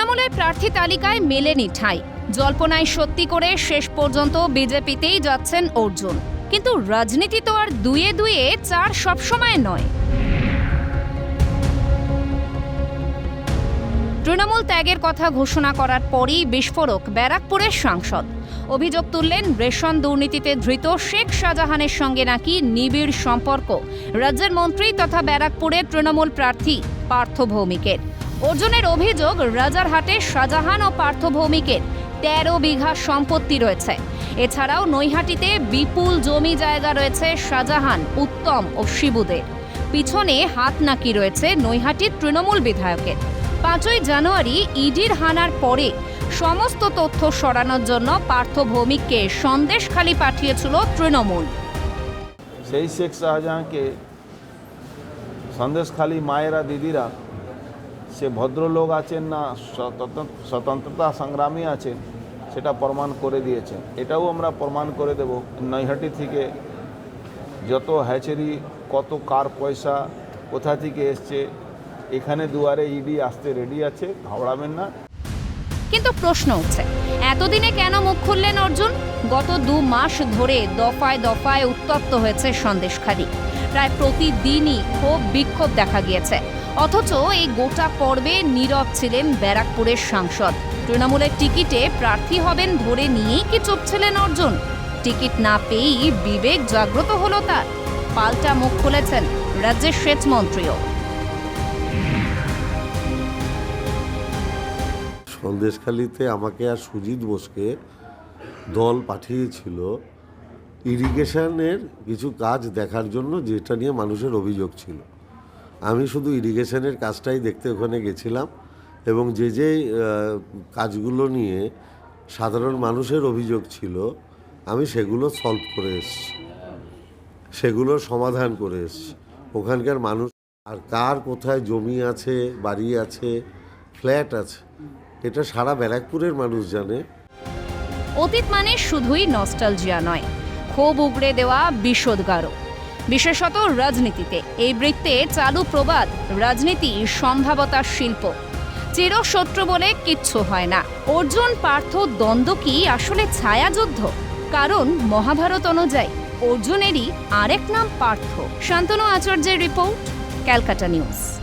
তৃণমূলের প্রার্থী তালিকায় মেলেনি ঠাঁই। জল্পনায় সত্যি করে শেষ পর্যন্ত বিজেপিতেই যাচ্ছেন অর্জুন। কিন্তু রাজনীতি তো আর দুয়ে দুয়ে চার সবসময় নয়। তৃণমূল ত্যাগের কথা ঘোষণা করার পরই বিস্ফোরক ব্যারাকপুরের সাংসদ। অভিযোগ তুললেন, রেশন দুর্নীতিতে ধৃত শেখ শাহজাহানের সঙ্গে নাকি নিবিড় সম্পর্ক। রাজ্যের মন্ত্রী তথা ব্যারাকপুরের তৃণমূল প্রার্থী পার্থ ভৌমিকের। অর্জুনের অভিযোগ, রাজারহাটে শাহজাহান ও পার্থ ভৌমিকের তেরো বিঘা সম্পত্তি রয়েছে। এছাড়াও নৈহাটিতে বিপুল জমি জায়গা রয়েছে শাহজাহান, উত্তম ও শিবুদের। পিছনে হাত নাকি রয়েছে নৈহাটির তৃণমূল বিধায়কের। পাঁচই জানুয়ারি ইডির হানার পরে সমস্ত তথ্য সরানোর জন্য পার্থ ভৌমিককে সন্দেশখালি পাঠিয়েছিল তৃণমূল। সেই শেখ শাহজাহাঁকে সন্দেশখালী মায়েরা দিদিরা সে ভদ্রলোক আছেন না স্বতন্ত্রতা সংগ্রামী আছেন, সেটা প্রমাণ করে দিয়েছেন। এটাও আমরা প্রমাণ করে দেব। নৈহাটি থেকে যত হ্যাচেরি, কত কার পয়সা, কোথা থেকে এসছে, এখানে দুয়ারে ইডি আসতে রেডি আছে, ঘাবড়াবেন না। কিন্তু প্রশ্ন উঠছে, এতদিনে কেন মুখ খুললেন অর্জুন? গত দু মাস ধরে দফায় দফায় উত্তপ্ত হয়েছে সন্দেশখালী। প্রায় প্রতিদিনই ক্ষোভ বিক্ষোভ দেখা গিয়েছে। অথচ এই গোটা পর্বে নীরব ছিলেন ব্যারাকপুরের সাংসদ। তৃণমূলের টিকিটে প্রার্থী হবেন ধরে নিয়েই কি চুপ ছিলেন অর্জুন? টিকিট না পেয়েই বিবেক জাগ্রত হলো তার। পাল্টা মুখ খুলেছেন রাজ্যের সেচ মন্ত্রীও সন্দেশখালিতে আমাকে আর সুজিত বোসকে দল পাঠিয়েছিল ইরিগেশনের কিছু কাজ দেখার জন্য যেটা নিয়ে মানুষের অভিযোগ ছিল। আমি শুধু ইরিগেশনের কাজটাই দেখতে ওখানে গেছিলাম এবং যে যে কাজগুলো নিয়ে সাধারণ মানুষের অভিযোগ ছিল, আমি সেগুলো সলভ করে এসছি। সেগুলোর সমাধান করে এসছি। ওখানকার মানুষ, আর কার কোথায় জমি আছে, বাড়ি আছে, ফ্ল্যাট আছে, এটা সারা ব্যারাকপুরের মানুষ জানে। অতীত মানে শুধুই নস্টালজিয়া নয়। ক্ষোভ উগড়ে দেওয়া বিষোদগারও বিশেষত রাজনীতিতে। এই বৃত্তে চালু প্রবাদ, রাজনীতি সম্ভাবতার শিল্প। চিরশত্রু বলে কিচ্ছু হয় না। অর্জুন পার্থ দ্বন্দ্ব কি আসলে ছায়াযুদ্ধ? কারণ মহাভারত অনুযায়ী অর্জুনেরই আরেক নাম পার্থ। শান্তনু আচার্যের রিপোর্ট, ক্যালকাটা নিউজ।